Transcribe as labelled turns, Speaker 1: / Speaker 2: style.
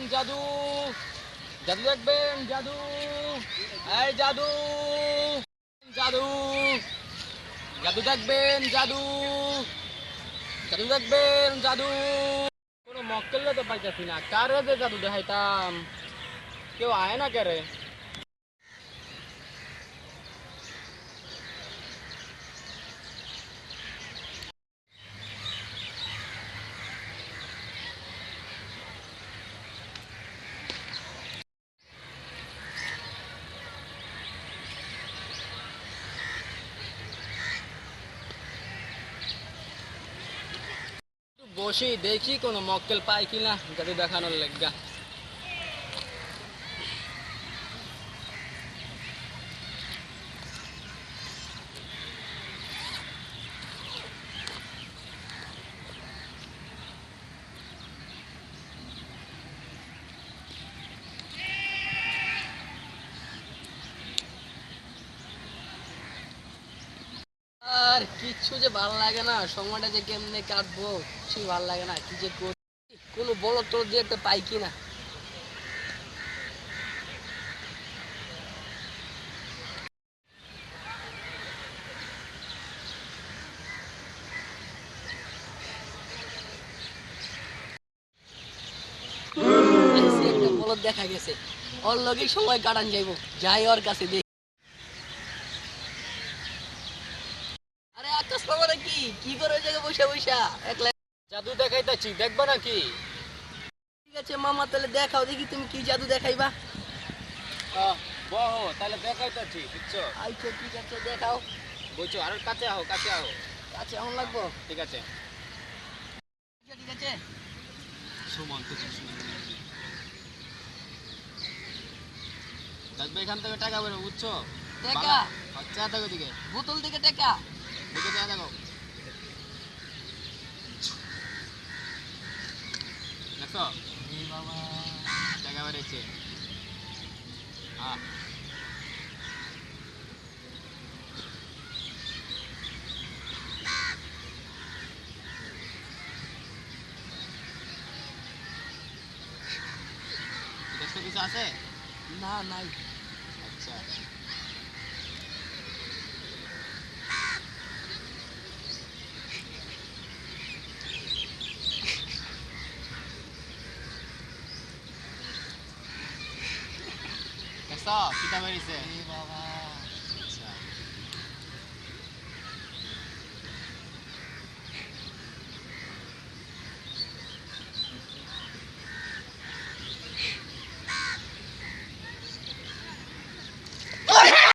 Speaker 1: জাদু জাদু দেখবেন জাদু এই জাদু জাদু জাদু দেখবেন জাদু জাদু দেখবেন জাদু কোনো মক্কেল তো পাইতেছি না কার যে জাদু দেখাইতাম কেউ আয় না কে বসি দেখি কোনো মক্কেল পাই কিনা যাতে দেখানোর লেগা আর কিচ্ছু যে ভালো লাগে না, সময়টা যে কেমনে কাটবো কিছুই ভালো লাগে না। কি যে করি, কোনো বড় তোর দিয়ে একটা পাই কিনা। দেখা গেছে। ওর লগেই সময় কাটান যাইবো। যাই ওর কাছে দেখি। আরে আকাশ বাবারা কি কি করে ওই জায়গায় বসে বসা? একলা জাদু দেখাইতাছি দেখবা নাকি? ঠিক আছে মামা তাহলে দেখাও দেখি তুমি কি জাদু দেখাইবা।
Speaker 2: বহ তাহলে দেখাইতেছি বুঝছ?
Speaker 1: আইছো ঠিক আছে দেখাও।
Speaker 2: বুঝছ আর কাছে আহো কাছে আহো।
Speaker 1: কাছে এখন লাগবো?
Speaker 2: ঠিক আছে।
Speaker 1: আচ্ছা, ঠিক আছে।
Speaker 2: সুমন এখান থেকে টাকা বেরো বুঝছ?
Speaker 1: টাকা।
Speaker 2: আচ্ছা দিকে
Speaker 1: বোতল থেকে টাকা।
Speaker 2: দিকে যা দেখো দেখো
Speaker 1: এই বাবা
Speaker 2: টাকা বেরোচ্ছে হ্যাঁ দেখছো কিছু আছে
Speaker 1: না নাই
Speaker 2: আচ্ছা さた北
Speaker 1: メリ
Speaker 2: ス。